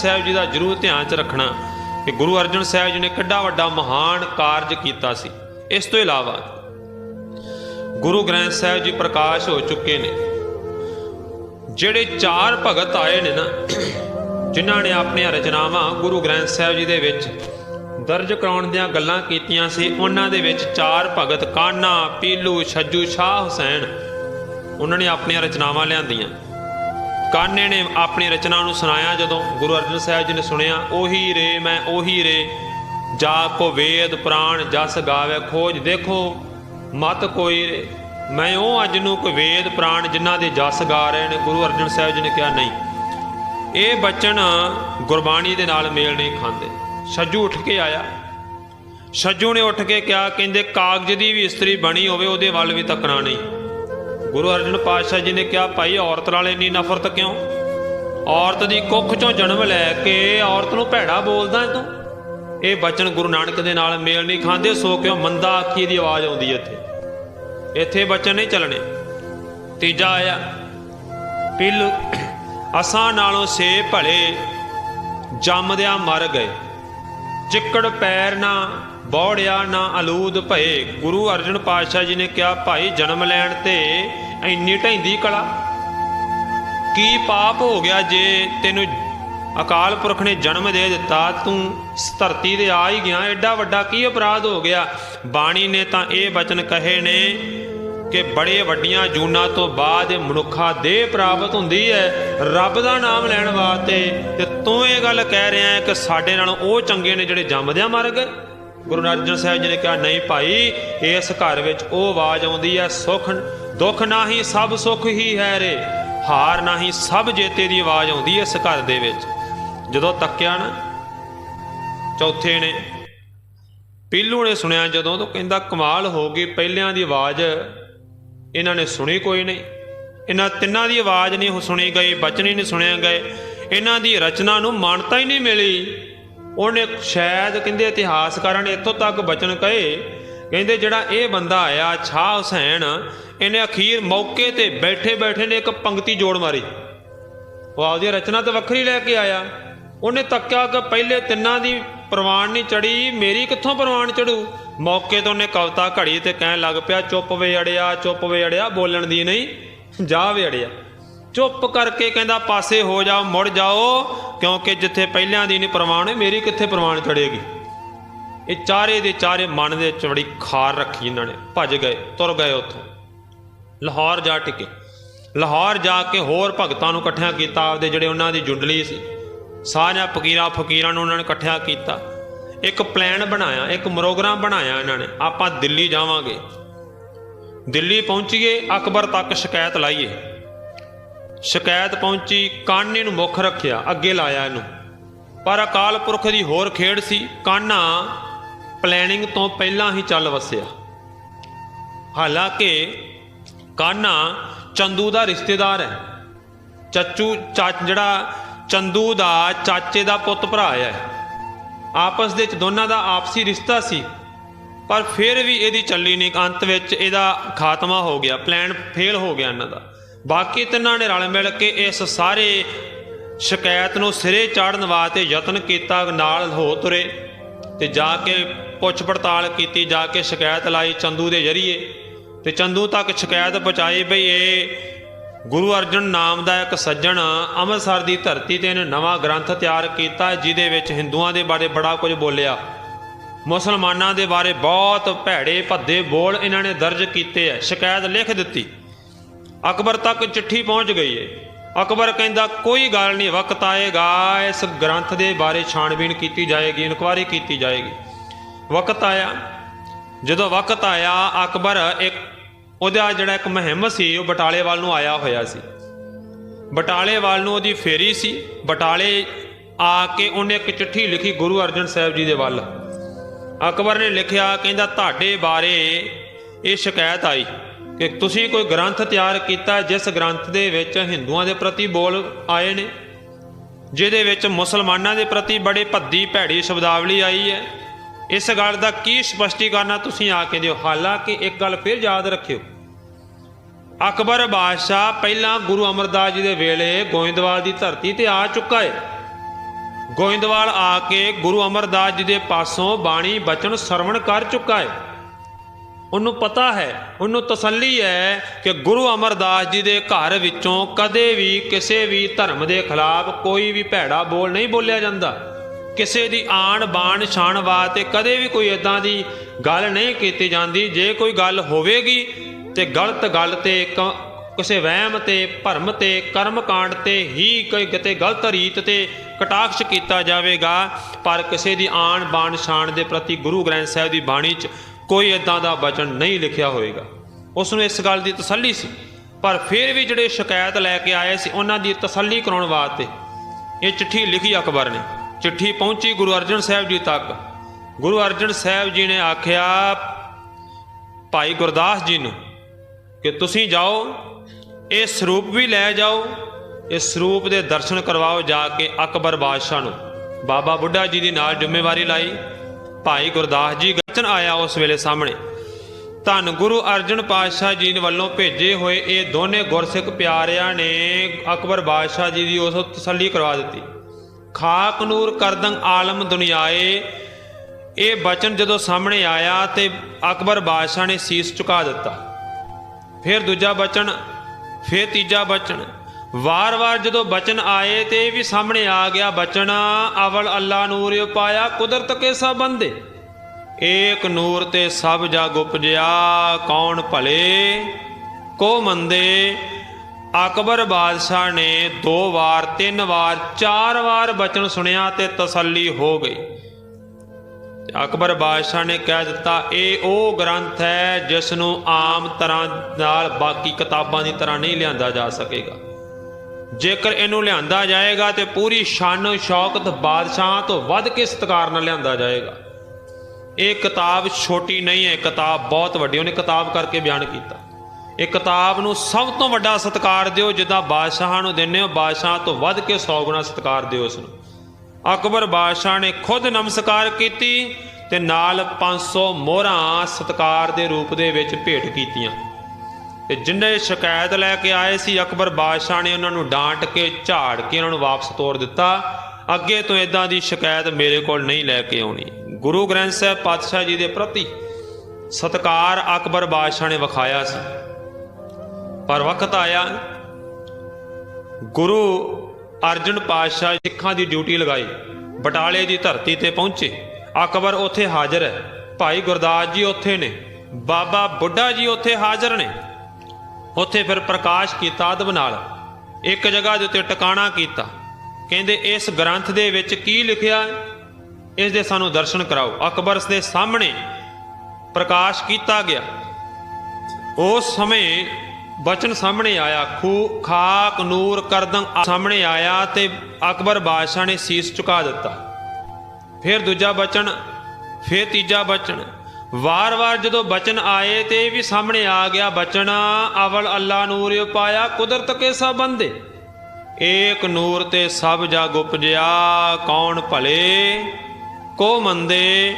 ਸਾਹਿਬ ਜੀ ਦਾ ਜ਼ਰੂਰ ਧਿਆਨ 'ਚ ਰੱਖਣਾ ਕਿ ਗੁਰੂ ਅਰਜਨ ਸਾਹਿਬ ਜੀ ਨੇ ਕਿੱਡਾ ਵੱਡਾ ਮਹਾਨ ਕਾਰਜ ਕੀਤਾ ਸੀ। ਇਸ ਤੋਂ ਇਲਾਵਾ ਗੁਰੂ ਗ੍ਰੰਥ ਸਾਹਿਬ ਜੀ ਪ੍ਰਕਾਸ਼ ਹੋ ਚੁੱਕੇ ਨੇ। ਜਿਹੜੇ ਚਾਰ ਭਗਤ ਆਏ ਨੇ ਨਾ, ਜਿਨ੍ਹਾਂ ਨੇ ਆਪਣੀਆਂ ਰਚਨਾਵਾਂ ਗੁਰੂ ਗ੍ਰੰਥ ਸਾਹਿਬ ਜੀ ਦੇ ਵਿੱਚ ਦਰਜ ਕਰਾਉਣ ਦੀਆਂ ਗੱਲਾਂ ਕੀਤੀਆਂ ਸੀ, ਉਹਨਾਂ ਦੇ ਵਿੱਚ ਚਾਰ ਭਗਤ ਕਾਨਾ, ਪੀਲੂ, ਛੱਜੂ, ਸ਼ਾਹ ਹੁਸੈਨ, ਉਹਨਾਂ ਨੇ ਆਪਣੀਆਂ ਰਚਨਾਵਾਂ ਲਿਆਂਦੀਆਂ। ਕਾਨੇ ਨੇ ਆਪਣੀ ਰਚਨਾ ਨੂੰ ਸੁਣਾਇਆ, ਜਦੋਂ ਗੁਰੂ ਅਰਜਨ ਸਾਹਿਬ ਜੀ ਨੇ ਸੁਣਿਆ, ਉਹੀ ਰੇ, ਮੈਂ ਉਹੀ ਰੇ, ਜਾ ਕੋ ਵੇਦ ਪ੍ਰਾਣ ਜਸ ਗਾਵੇ ਖੋਜ, ਦੇਖੋ ਮਤ ਕੋਈ ਰੇ। ਮੈਂ ਉਹ ਅੱਜ ਨੂੰ ਕੋ ਵੇਦ ਪ੍ਰਾਣ ਜਿਨ੍ਹਾਂ ਦੇ ਜਸ ਗਾ ਰਹੇ ਨੇ, ਗੁਰੂ ਅਰਜਨ ਸਾਹਿਬ ਜੀ ਨੇ ਕਿਹਾ, ਨਹੀਂ। ਇਹ ਬਚਨ ਗੁਰਬਾਣੀ ਦੇ ਨਾਲ ਮੇਲ ਨਹੀਂ ਖਾਂਦੇ। ਛੱਜੂ ਉੱਠ ਕੇ ਆਇਆ। ਛੱਜੂ ਨੇ ਉੱਠ ਕੇ ਕਿਹਾ, ਕਹਿੰਦੇ ਕਾਗਜ਼ ਦੀ ਵੀ ਇਸਤਰੀ ਬਣੀ ਹੋਵੇ, ਉਹਦੇ ਵੱਲ ਵੀ ਤੱਕਣਾ ਨਹੀਂ। ਗੁਰੂ ਅਰਜਨ ਪਾਤਸ਼ਾਹ ਜੀ ਨੇ ਕਿਹਾ, ਭਾਈ, ਔਰਤ ਨਾਲ ਇੰਨੀ ਨਫ਼ਰਤ ਕਿਉਂ? ਔਰਤ ਦੀ ਕੁੱਖ ਚੋਂ ਜਨਮ ਲੈ ਕੇ ਔਰਤ ਨੂੰ ਭੈੜਾ ਬੋਲਦਾ ਤੂੰ? ਇਹ ਬਚਨ ਗੁਰੂ ਨਾਨਕ ਦੇ ਨਾਲ ਮੇਲ ਨਹੀਂ ਖਾਂਦੇ, ਸੋ ਕਿਉਂ ਮੰਦਾ ਆਖੀ ਦੀ ਆਵਾਜ਼ ਆਉਂਦੀ ਇੱਥੇ। ਇੱਥੇ ਬਚਨ ਨਹੀਂ ਚੱਲਣੇ। ਤੀਜਾ ਆਇਆ, ਪਿਲ, ਅਸਾਂ ਨਾਲੋਂ ਸੇ ਭਲੇ ਜੰਮਦਿਆਂ ਮਰ ਗਏ। ਚਿੱਕੜ ਪੈਰ ਨਾ ਬੌੜਿਆ ਨਾ ਅਲੂਦ ਭਏ। ਗੁਰੂ ਅਰਜਨ ਪਾਤਸ਼ਾਹ ਜੀ ਨੇ ਕਿਹਾ, ਭਾਈ, ਜਨਮ ਲੈਣ ਤੇ ਇੰਨੀ ਢੈਂਦੀ ਕਲਾ। ਕੀ ਪਾਪ ਹੋ ਗਿਆ ਜੇ ਤੈਨੂੰ ਅਕਾਲ ਪੁਰਖ ਨੇ ਜਨਮ ਦੇ ਦਿੱਤਾ? ਤੂੰ ਧਰਤੀ ਤੇ ਆ ਹੀ ਗਿਆ। ਐਡਾ ਵੱਡਾ ਕੀ ਅਪਰਾਧ ਹੋ ਗਿਆ? ਬਾਣੀ ਨੇ ਤਾਂ ਇਹ ਬਚਨ ਕਹੇ ਨੇ ਕਿ ਬੜੇ ਵੱਡੀਆਂ ਜੂਨਾਂ ਤੋਂ ਬਾਅਦ ਇਹ ਮਨੁੱਖਾ ਦੇਹ ਪ੍ਰਾਪਤ ਹੁੰਦੀ ਹੈ। ਰੱਬ ਦਾ ਨਾਮ ਲੈਣ ਵਾਸਤੇ ਤੇ ਤੂੰ ਇਹ ਗੱਲ ਕਹਿ ਰਿਹਾ ਹੈ ਕਿ ਸਾਡੇ ਨਾਲ ਉਹ ਚੰਗੇ ਨੇ ਜਿਹੜੇ ਜੰਮਦਿਆਂ ਮਰ ਗਏ। ਗੁਰੂ ਅਰਜਨ ਸਾਹਿਬ ਜੀ ਨੇ ਕਿਹਾ, ਨਹੀਂ ਭਾਈ, ਇਸ ਘਰ ਵਿੱਚ ਉਹ ਆਵਾਜ਼ ਆਉਂਦੀ ਹੈ, ਸੁਖ, ਦੁੱਖ ਨਾਹੀ ਸਭ ਸੁਖ ਹੀ ਹੈ ਰੇ। ਹਾਰ ਨਾਹੀ ਸਭ ਜੇਤੇ ਦੀ ਆਵਾਜ਼ ਆਉਂਦੀ ਹੈ ਇਸ ਘਰ ਦੇ ਵਿੱਚ। ਜਦੋਂ ਤੱਕਿਆ ਨਾ, ਚੌਥੇ ਨੇ, ਪੀਲੂ ਨੇ ਸੁਣਿਆ ਜਦੋਂ ਤੋਂ ਕਹਿੰਦਾ, ਕਮਾਲ ਹੋ ਗਈ, ਪਹਿਲਿਆਂ ਦੀ ਆਵਾਜ਼ ਇਹਨਾਂ ਨੇ ਸੁਣੀ ਕੋਈ ਨਹੀਂ। ਇਹਨਾਂ ਤਿੰਨਾਂ ਦੀ ਆਵਾਜ਼ ਨਹੀਂ ਸੁਣੀ ਗਈ, ਬਚਨ ਹੀ ਨਹੀਂ ਸੁਣਿਆ ਗਏ। ਇਹਨਾਂ ਦੀ ਰਚਨਾ ਨੂੰ ਮਾਨਤਾ ਹੀ ਨਹੀਂ ਮਿਲੀ। ਉਹਨੇ ਸ਼ਾਇਦ ਕਹਿੰਦੇ ਇਤਿਹਾਸਕਾਰਾਂ ਨੇ ਇੱਥੋਂ ਤੱਕ ਬਚਨ ਕਹੇ, ਕਹਿੰਦੇ ਜਿਹੜਾ ਇਹ ਬੰਦਾ ਆਇਆ, ਛਾਹ ਹੁਸੈਨ, ਇਹਨੇ ਅਖੀਰ ਮੌਕੇ ਤੇ ਬੈਠੇ ਬੈਠੇ ਨੇ ਇੱਕ ਪੰਕਤੀ ਜੋੜ ਮਾਰੀ। ਉਹ ਆਪਦੀ ਰਚਨਾ ਤਾਂ ਵੱਖਰੀ ਲੈ ਕੇ ਆਇਆ। ਉਹਨੇ ਤੱਕਿਆ ਕਿ ਪਹਿਲੇ ਤਿੰਨਾਂ ਦੀ ਪ੍ਰਵਾਨ ਨਹੀਂ ਚੜੀ ਮੇਰੀ ਕਿੱਥੋਂ ਪ੍ਰਵਾਨ ਚੜੂ ਮੌਕੇ ਤੋਂ ਉਹਨੇ ਕਵਤਾ ਘੜੀ ਤੇ ਕਹਿਣ ਲੱਗ ਪਿਆ, ਚੁੱਪ ਵੇ ਅੜਿਆ, ਚੁੱਪ ਵੇ ਅੜਿਆ, ਬੋਲਣ ਦੀ ਨਹੀਂ, ਜਾ ਵੇ ਅੜਿਆ। ਚੁੱਪ ਕਰਕੇ ਕਹਿੰਦਾ, ਪਾਸੇ ਹੋ ਜਾਓ, ਮੁੜ ਜਾਓ, ਕਿਉਂਕਿ ਜਿੱਥੇ ਪਹਿਲਿਆਂ ਦੀ ਨਹੀਂ ਪ੍ਰਵਾਨ ਮੇਰੀ ਕਿੱਥੇ ਪ੍ਰਵਾਨ ਚੜੇਗੀ ਇਹ ਚਾਰੇ ਦੇ ਚਾਰੇ ਮਨ ਦੇ ਵਿੱਚ ਬੜੀ ਖਾਰ ਰੱਖੀ ਇਹਨਾਂ ਨੇ। ਭੱਜ ਗਏ, ਤੁਰ ਗਏ ਉੱਥੋਂ। ਲਾਹੌਰ ਜਾ ਟਿਕੇ। ਲਾਹੌਰ ਜਾ ਕੇ ਹੋਰ ਭਗਤਾਂ ਨੂੰ ਇਕੱਠਿਆਂ ਕੀਤਾ, ਆਪਦੇ ਜਿਹੜੇ ਉਹਨਾਂ ਦੀ ਜੁੰਡਲੀ ਸੀ। ਸਾਰਿਆਂ ਫਕੀਰਾਂ ਫਕੀਰਾਂ ਨੂੰ ਉਹਨਾਂ ਨੇ ਇਕੱਠਿਆਂ ਕੀਤਾ। ਇੱਕ ਪਲਾਨ ਬਣਾਇਆ, ਇੱਕ ਪ੍ਰੋਗਰਾਮ ਬਣਾਇਆ ਇਹਨਾਂ ਨੇ। ਆਪਾਂ ਦਿੱਲੀ ਜਾਵਾਂਗੇ। ਦਿੱਲੀ ਪਹੁੰਚੀਏ, ਅਕਬਰ ਤੱਕ ਸ਼ਿਕਾਇਤ ਲਾਈਏ। ਸ਼ਿਕਾਇਤ ਪਹੁੰਚੀ, ਕਾਨੇ ਨੂੰ ਮੁੱਖ ਰੱਖਿਆ, ਅੱਗੇ ਲਾਇਆ ਇਹਨੂੰ। ਪਰ ਅਕਾਲ ਪੁਰਖ ਦੀ ਹੋਰ ਖੇਡ ਸੀ, ਕਾਨਾ ਪਲੈਨਿੰਗ ਤੋਂ ਪਹਿਲਾਂ ਹੀ ਚੱਲ ਵਸਿਆ। ਹਾਲਾਂਕਿ ਕਾਨਾ ਚੰਦੂ ਦਾ ਰਿਸ਼ਤੇਦਾਰ ਹੈ। ਚੱਚੂ ਚਾ ਜਿਹੜਾ ਚੰਦੂ ਦਾ ਚਾਚੇ ਦਾ ਪੁੱਤ ਭਰਾ ਹੈ। ਆਪਸ ਦੇ ਵਿੱਚ ਦੋਨਾਂ ਦਾ ਆਪਸੀ ਰਿਸ਼ਤਾ ਸੀ। ਪਰ ਫਿਰ ਵੀ ਇਹਦੀ ਚੱਲੀ ਨਹੀਂ, ਅੰਤ ਵਿੱਚ ਇਹਦਾ ਖਾਤਮਾ ਹੋ ਗਿਆ ਪਲਾਨ ਫੇਲ ਹੋ ਗਿਆ ਇਹਨਾਂ ਦਾ। ਬਾਕੀ ਤਿੰਨਾਂ ਨੇ ਰਲ ਮਿਲ ਕੇ ਇਸ ਸਾਰੇ ਸ਼ਿਕਾਇਤ ਨੂੰ ਸਿਰੇ ਚਾੜਨ ਵਾਸਤੇ ਯਤਨ ਕੀਤਾ, ਨਾਲ ਹੋ ਤੁਰੇ ਤੇ ਜਾ ਕੇ ਪੁੱਛ ਪੜਤਾਲ ਕੀਤੀ, ਜਾ ਕੇ ਸ਼ਿਕਾਇਤ ਲਾਈ ਚੰਦੂ ਦੇ ਜਰੀਏ ਤੇ ਚੰਦੂ ਤੱਕ ਸ਼ਿਕਾਇਤ ਪਹੁੰਚਾਈ ਬਈ ਇਹ ਗੁਰੂ ਅਰਜਨ ਨਾਮ ਦਾ ਇੱਕ ਸੱਜਣ ਅੰਮ੍ਰਿਤਸਰ ਦੀ ਧਰਤੀ ਤੇ ਇਹਨੇ ਨਵਾਂ ਗ੍ਰੰਥ ਤਿਆਰ ਕੀਤਾ, ਜਿਹਦੇ ਵਿੱਚ ਹਿੰਦੂਆਂ ਦੇ ਬਾਰੇ ਬੜਾ ਕੁਝ ਬੋਲਿਆ। ਮੁਸਲਮਾਨਾਂ ਦੇ ਬਾਰੇ ਬਹੁਤ ਭੈੜੇ ਭੱਦੇ ਬੋਲ ਇਹਨਾਂ ਨੇ ਦਰਜ ਕੀਤੇ ਐ ਸ਼ਿਕਾਇਤ ਲਿਖ ਦਿੱਤੀ। ਅਕਬਰ ਤੱਕ ਚਿੱਠੀ ਪਹੁੰਚ ਗਈ ਏ। ਅਕਬਰ ਕਹਿੰਦਾ, ਕੋਈ ਗੱਲ ਨਹੀਂ, ਵਕਤ ਆਏਗਾ, ਇਸ ਗ੍ਰੰਥ ਦੇ ਬਾਰੇ ਛਾਣਬੀਣ ਕੀਤੀ ਜਾਏਗੀ ਇਨਕੁਆਇਰੀ ਕੀਤੀ ਜਾਏਗੀ। ਵਕਤ ਆਇਆ। ਜਦੋਂ ਵਕਤ ਆਇਆ, ਅਕਬਰ ਇੱਕ, ਉਹਦਾ ਜਿਹੜਾ ਇੱਕ ਮੁਹਿੰਮ ਸੀ, ਉਹ ਬਟਾਲੇ ਵੱਲ ਨੂੰ ਆਇਆ ਹੋਇਆ ਸੀ। ਬਟਾਲੇ ਵੱਲ ਨੂੰ ਉਹਦੀ ਫੇਰੀ ਸੀ। ਬਟਾਲੇ ਆ ਕੇ ਉਹਨੇ ਇੱਕ ਚਿੱਠੀ ਲਿਖੀ ਗੁਰੂ ਅਰਜਨ ਸਾਹਿਬ ਜੀ ਦੇ ਵੱਲ। ਅਕਬਰ ਨੇ ਲਿਖਿਆ, ਕਹਿੰਦਾ, ਤੁਹਾਡੇ ਬਾਰੇ ਇਹ ਸ਼ਿਕਾਇਤ ਆਈ। ਕਿ ਤੁਸੀਂ ਕੋਈ ਗ੍ਰੰਥ ਤਿਆਰ ਕੀਤਾ ਜਿਸ ਗ੍ਰੰਥ ਦੇ ਵਿੱਚ ਹਿੰਦੂਆਂ ਦੇ ਪ੍ਰਤੀ ਬੋਲ ਆਏ ਨੇ, ਜਿਹਦੇ ਵਿੱਚ ਮੁਸਲਮਾਨਾਂ ਦੇ ਪ੍ਰਤੀ ਬੜੇ ਭੱਦੀ ਭੈੜੀ ਸ਼ਬਦਾਵਲੀ ਆਈ ਹੈ? ਇਸ ਗੱਲ ਦਾ ਕੀ ਸਪਸ਼ਟੀਕਰਨ ਤੁਸੀਂ ਆ ਕੇ ਦਿਓ। ਹਾਲਾਂਕਿ ਇੱਕ ਗੱਲ ਫਿਰ ਯਾਦ ਰੱਖਿਓ। ਅਕਬਰ ਬਾਦਸ਼ਾਹ ਪਹਿਲਾਂ ਗੁਰੂ ਅਮਰਦਾਸ ਜੀ ਦੇ ਵੇਲੇ ਗੋਇੰਦਵਾਲ ਦੀ ਧਰਤੀ ਤੇ ਆ ਚੁੱਕਾ ਹੈ। ਗੋਇੰਦਵਾਲ ਆ ਕੇ ਗੁਰੂ ਅਮਰਦਾਸ ਜੀ ਦੇ ਪਾਸੋਂ ਬਾਣੀ ਬਚਨ ਸਰਵਣ ਕਰ ਚੁੱਕਾ ਹੈ। ਉਹਨੂੰ ਪਤਾ ਹੈ, ਉਹਨੂੰ ਤਸੱਲੀ ਹੈ ਕਿ ਗੁਰੂ ਅਮਰਦਾਸ ਜੀ ਦੇ ਘਰ ਵਿੱਚੋਂ ਕਦੇ ਵੀ ਕਿਸੇ ਵੀ ਧਰਮ ਦੇ ਖਿਲਾਫ ਕੋਈ ਵੀ ਭੈੜਾ ਬੋਲ ਨਹੀਂ ਬੋਲਿਆ ਜਾਂਦਾ। ਕਿਸੇ ਦੀ ਆਣ, ਬਾਣ ਸ਼ਾਨ ਵਾਸਤੇ ਕਦੇ ਵੀ ਕੋਈ ਇਦਾਂ ਦੀ ਗੱਲ ਨਹੀਂ ਕੀਤੀ ਜਾਂਦੀ। ਜੇ ਕੋਈ ਗੱਲ ਹੋਵੇਗੀ ਤੇ ਗਲਤ ਗੱਲ ਤੇ ਕ- ਕਿਸੇ ਵਹਿਮ ਤੇ, ਭਰਮ ਤੇ ਕਰਮ ਕਾਂਡ ਤੇ ਹੀ ਕੋਈ ਕਿਤੇ ਗਲਤ ਰੀਤ ਤੇ ਕਟਾਕਸ਼ ਕੀਤਾ ਜਾਵੇਗਾ। ਪਰ ਕਿਸੇ ਦੀ ਆਣ, ਬਾਣ ਸ਼ਾਨ ਦੇ ਪ੍ਰਤੀ ਗੁਰੂ ਗ੍ਰੰਥ ਸਾਹਿਬ ਦੀ ਬਾਣੀ 'ਚ ਕੋਈ ਇਦਾਂ ਦਾ ਬਚਨ ਨਹੀਂ ਲਿਖਿਆ ਹੋਵੇਗਾ। ਉਸ ਨੂੰ ਇਸ ਗੱਲ ਦੀ ਤਸੱਲੀ ਸੀ। ਪਰ ਫਿਰ ਵੀ ਜਿਹੜੇ ਸ਼ਿਕਾਇਤ ਲੈ ਕੇ ਆਏ ਸੀ, ਉਹਨਾਂ ਦੀ ਤਸੱਲੀ ਕਰਾਉਣ ਵਾਸਤੇ ਇਹ ਚਿੱਠੀ ਲਿਖੀ ਅਕਬਰ ਨੇ। ਚਿੱਠੀ ਪਹੁੰਚੀ ਗੁਰੂ ਅਰਜਨ ਸਾਹਿਬ ਜੀ ਤੱਕ। ਗੁਰੂ ਅਰਜਨ ਸਾਹਿਬ ਜੀ ਨੇ ਆਖਿਆ, ਭਾਈ ਗੁਰਦਾਸ ਜੀ ਨੂੰ ਕਿ ਤੁਸੀਂ ਜਾਓ, ਇਹ ਸਰੂਪ ਵੀ ਲੈ ਜਾਓ, ਇਸ ਸਰੂਪ ਦੇ ਦਰਸ਼ਨ ਕਰਵਾਓ ਜਾ ਕੇ ਅਕਬਰ ਬਾਦਸ਼ਾਹ ਨੂੰ। ਬਾਬਾ ਬੁੱਢਾ ਜੀ ਦੀ ਨਾਲ ਜ਼ਿੰਮੇਵਾਰੀ ਲਾਈ। ਭਾਈ ਗੁਰਦਾਸ ਜੀ ਗਚਨ ਆਇਆ ਉਸ ਵੇਲੇ ਸਾਹਮਣੇ। ਧੰਨ ਗੁਰੂ ਅਰਜਨ ਪਾਤਸ਼ਾਹ ਜੀ ਵੱਲੋਂ ਭੇਜੇ ਹੋਏ ਇਹ ਦੋਨੇ ਗੁਰਸਿੱਖ ਪਿਆਰਿਆਂ ਨੇ ਅਕਬਰ ਬਾਦਸ਼ਾਹ ਜੀ ਦੀ ਉਸ ਤਸੱਲੀ ਕਰਵਾ ਦਿੱਤੀ। ਖਾਕ ਨੂਰ ਕਰਦੰ ਆਲਮ ਦੁਨੀਆਏ, ਇਹ ਬਚਨ ਜਦੋਂ ਸਾਹਮਣੇ ਆਇਆ ਤੇ ਅਕਬਰ ਬਾਦਸ਼ਾਹ ਨੇ ਸੀਸ ਝੁਕਾ ਦਿੱਤਾ। ਫਿਰ ਦੂਜਾ ਬਚਨ, ਫਿਰ ਤੀਜਾ ਬਚਨ, ਵਾਰ-ਵਾਰ ਜਦੋਂ ਬਚਨ ਆਏ ਤੇ ਇਹ ਵੀ ਸਾਹਮਣੇ ਆ ਗਿਆ ਬਚਨ, ਅਵਲ ਅੱਲਾ ਨੂਰ ਪਾਇਆ ਕੁਦਰਤ ਕੇ ਸਭ ਏਕ ਨੂਰ ਤੇ ਸਭ ਜਗ ਉਪਜਿਆ ਕੌਣ ਭਲੇ? ਕੋ ਮੰਦੇ? ਅਕਬਰ ਬਾਦਸ਼ਾਹ ਨੇ ਦੋ ਵਾਰ, ਤਿੰਨ ਵਾਰ, ਚਾਰ ਵਾਰ ਬਚਨ ਸੁਣਿਆ ਤੇ ਤਸੱਲੀ ਹੋ ਗਈ। ਅਕਬਰ ਬਾਦਸ਼ਾਹ ਨੇ ਕਹਿ ਦਿੱਤਾ, ਇਹ ਉਹ ਗ੍ਰੰਥ ਹੈ ਜਿਸ ਨੂੰ ਆਮ ਤਰ੍ਹਾਂ ਨਾਲ ਬਾਕੀ ਕਿਤਾਬਾਂ ਦੀ ਤਰ੍ਹਾਂ ਨਹੀਂ ਲਿਆਂਦਾ ਜਾ ਸਕੇਗਾ। ਜੇਕਰ ਇਹਨੂੰ ਲਿਆਂਦਾ ਜਾਏਗਾ ਤੇ ਪੂਰੀ ਸ਼ਾਨ, ਸ਼ੌਕਤ ਬਾਦਸ਼ਾਹ ਤੋਂ ਵੱਧ ਕੇ ਸਤਿਕਾਰ ਨਾਲ ਲਿਆਂਦਾ ਜਾਏਗਾ। ਇਹ ਕਿਤਾਬ ਛੋਟੀ ਨਹੀਂ ਹੈ, ਕਿਤਾਬ ਬਹੁਤ ਵੱਡੀ ਉਹਨੇ ਕਿਤਾਬ ਕਰਕੇ ਬਿਆਨ ਕੀਤਾ। ਇਹ ਕਿਤਾਬ ਨੂੰ ਸਭ ਤੋਂ ਵੱਡਾ ਸਤਿਕਾਰ ਦਿਓ, ਜਿੱਦਾਂ ਬਾਦਸ਼ਾਹਾਂ ਨੂੰ ਦਿੰਦੇ ਹੋ, ਬਾਦਸ਼ਾਹ ਤੋਂ ਵੱਧ ਕੇ 100 ਗੁਣਾ ਸਤਿਕਾਰ ਦਿਓ ਉਸ ਨੂੰ। ਅਕਬਰ ਬਾਦਸ਼ਾਹ ਨੇ ਖੁਦ ਨਮਸਕਾਰ ਕੀਤੀ ਤੇ ਨਾਲ 500 ਮੋਹਰਾਂ ਸਤਕਾਰ ਦੇ ਰੂਪ ਦੇ ਵਿੱਚ ਭੇਟ ਕੀਤੀਆਂ। ਤੇ ਜਿੰਨੇ ਸ਼ਿਕਾਇਤ ਲੈ ਕੇ ਆਏ ਸੀ, ਅਕਬਰ ਬਾਦਸ਼ਾਹ ਨੇ ਉਹਨਾਂ ਨੂੰ ਡਾਂਟ ਕੇ, ਝਾੜ ਕੇ ਉਹਨਾਂ ਨੂੰ ਵਾਪਸ ਤੋਰ ਦਿੱਤਾ। ਅੱਗੇ ਤੋਂ ਇਦਾਂ ਦੀ ਸ਼ਿਕਾਇਤ ਮੇਰੇ ਕੋਲ ਨਹੀਂ ਲੈ ਕੇ ਆਉਣੀ। ਗੁਰੂ ਗ੍ਰੰਥ ਸਾਹਿਬ ਪਾਤਸ਼ਾਹ ਜੀ ਦੇ ਪ੍ਰਤੀ ਸਤਕਾਰ ਅਕਬਰ ਬਾਦਸ਼ਾਹ ਨੇ ਵਿਖਾਇਆ ਸੀ। ਪਰ ਵਕਤ ਆਇਆ, ਗੁਰੂ ਅਰਜਨ ਪਾਤਸ਼ਾਹ ਸਿੱਖਾਂ ਦੀ ਡਿਊਟੀ ਲਗਾਈ, ਬਟਾਲੇ ਦੀ ਧਰਤੀ ਤੇ ਪਹੁੰਚੇ। ਅਕਬਰ ਉੱਥੇ ਹਾਜ਼ਰ ਹੈ। ਭਾਈ ਗੁਰਦਾਸ ਜੀ ਉੱਥੇ ਨੇ, ਬਾਬਾ ਬੁੱਢਾ ਜੀ ਉੱਥੇ ਹਾਜ਼ਰ ਨੇ। ਉੱਥੇ ਫਿਰ ਪ੍ਰਕਾਸ਼ ਕੀਤਾ ਅਦਬ ਨਾਲ ਇੱਕ ਜਗ੍ਹਾ ਦੇ ਉੱਤੇ ਟਿਕਾਣਾ ਕੀਤਾ। ਕਹਿੰਦੇ, ਇਸ ਗ੍ਰੰਥ ਦੇ ਵਿੱਚ ਕੀ ਲਿਖਿਆ ਹੈ? ਇਸ ਦੇ ਸਾਨੂੰ ਦਰਸ਼ਨ ਕਰਾਓ। ਅਕਬਰ ਦੇ ਸਾਹਮਣੇ ਪ੍ਰਕਾਸ਼ ਕੀਤਾ ਗਿਆ। ਉਸ ਸਮੇਂ ਬਚਨ ਸਾਹਮਣੇ ਆਇਆ, ਖੂ ਖਾਕ ਨੂਰ ਕਰਦੰ ਸਾਹਮਣੇ ਆਇਆ ਤੇ ਅਕਬਰ ਬਾਦਸ਼ਾਹ ਨੇ ਸੀਸ ਝੁਕਾ ਦਿੱਤਾ। ਫਿਰ ਦੂਜਾ ਬਚਨ, ਫਿਰ ਤੀਜਾ ਬਚਨ। ਵਾਰ-ਵਾਰ ਜਦੋਂ ਬਚਨ ਆਏ ਤੇ ਇਹ ਵੀ ਸਾਹਮਣੇ ਆ ਗਿਆ ਬਚਨ ਅਵਲ ਅੱਲਾ ਨੂਰ ਪਾਇਆ ਕੁਦਰਤ ਕੇ ਸਭ ਬੰਦੇ। ਏਕ ਨੂਰ ਤੇ ਸਭ ਜਗ ਉਪਜਿਆ ਕੌਣ ਭਲੇ? ਕੋ ਮੰਦੇ,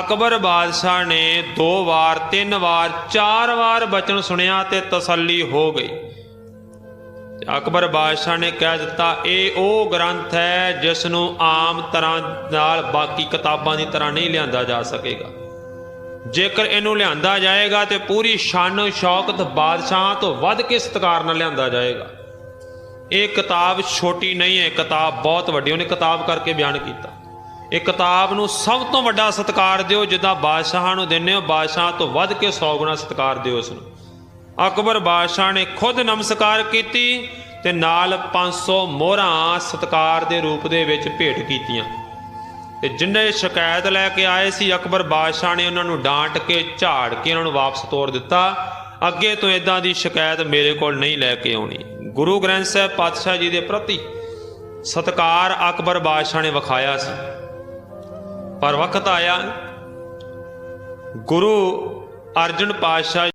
ਅਕਬਰ ਬਾਦਸ਼ਾਹ ਨੇ ਦੋ ਵਾਰ, ਤਿੰਨ ਵਾਰ, ਚਾਰ ਵਾਰ ਬਚਨ ਸੁਣਿਆ ਤੇ ਤਸੱਲੀ ਹੋ ਗਈ। ਅਕਬਰ ਬਾਦਸ਼ਾਹ ਨੇ ਕਹਿ ਦਿੱਤਾ, ਇਹ ਉਹ ਗ੍ਰੰਥ ਹੈ ਜਿਸ ਨੂੰ ਆਮ ਤਰ੍ਹਾਂ ਨਾਲ ਬਾਕੀ ਕਿਤਾਬਾਂ ਦੀ ਤਰ੍ਹਾਂ ਨਹੀਂ ਲਿਆਂਦਾ ਜਾ ਸਕੇਗਾ। ਜੇਕਰ ਇਹਨੂੰ ਲਿਆਂਦਾ ਜਾਏਗਾ ਤੇ ਪੂਰੀ ਸ਼ਾਨ, ਸ਼ੌਕਤ ਬਾਦਸ਼ਾਹ ਤੋਂ ਵੱਧ ਕੇ ਸਤਿਕਾਰ ਨਾਲ ਲਿਆਂਦਾ ਜਾਏਗਾ। ਇਹ ਕਿਤਾਬ ਛੋਟੀ ਨਹੀਂ ਹੈ, ਕਿਤਾਬ ਬਹੁਤ ਵੱਡੀ ਉਹਨੇ ਕਿਤਾਬ ਕਰਕੇ ਬਿਆਨ ਕੀਤਾ। ਇਹ ਕਿਤਾਬ ਨੂੰ ਸਭ ਤੋਂ ਵੱਡਾ ਸਤਿਕਾਰ ਦਿਓ, ਜਿੱਦਾਂ ਬਾਦਸ਼ਾਹਾਂ ਨੂੰ ਦਿੰਦੇ ਹੋ, ਬਾਦਸ਼ਾਹ ਤੋਂ ਵੱਧ ਕੇ 100 ਗੁਣਾ ਸਤਿਕਾਰ ਦਿਓ ਉਸ ਨੂੰ। ਅਕਬਰ ਬਾਦਸ਼ਾਹ ਨੇ ਖੁਦ ਨਮਸਕਾਰ ਕੀਤੀ ਤੇ ਨਾਲ 500 ਮੋਹਰਾਂ ਸਤਕਾਰ ਦੇ ਰੂਪ ਦੇ ਵਿੱਚ ਭੇਟ ਕੀਤੀਆਂ। ਤੇ ਜਿੰਨੇ ਸ਼ਿਕਾਇਤ ਲੈ ਕੇ ਆਏ ਸੀ, ਅਕਬਰ ਬਾਦਸ਼ਾਹ ਨੇ ਉਹਨਾਂ ਨੂੰ ਡਾਂਟ ਕੇ, ਝਾੜ ਕੇ ਉਹਨਾਂ ਨੂੰ ਵਾਪਸ ਤੋਰ ਦਿੱਤਾ। ਅੱਗੇ ਤੋਂ ਇਦਾਂ ਦੀ ਸ਼ਿਕਾਇਤ ਮੇਰੇ ਕੋਲ ਨਹੀਂ ਲੈ ਕੇ ਆਉਣੀ। ਗੁਰੂ ਗ੍ਰੰਥ ਸਾਹਿਬ ਪਾਤਸ਼ਾਹ ਜੀ ਦੇ ਪ੍ਰਤੀ ਸਤਕਾਰ ਅਕਬਰ ਬਾਦਸ਼ਾਹ ਨੇ ਵਿਖਾਇਆ ਸੀ। ਪਰ ਵਕਤ ਆਇਆ। ਗੁਰੂ ਅਰਜਨ ਪਾਤਸ਼ਾਹ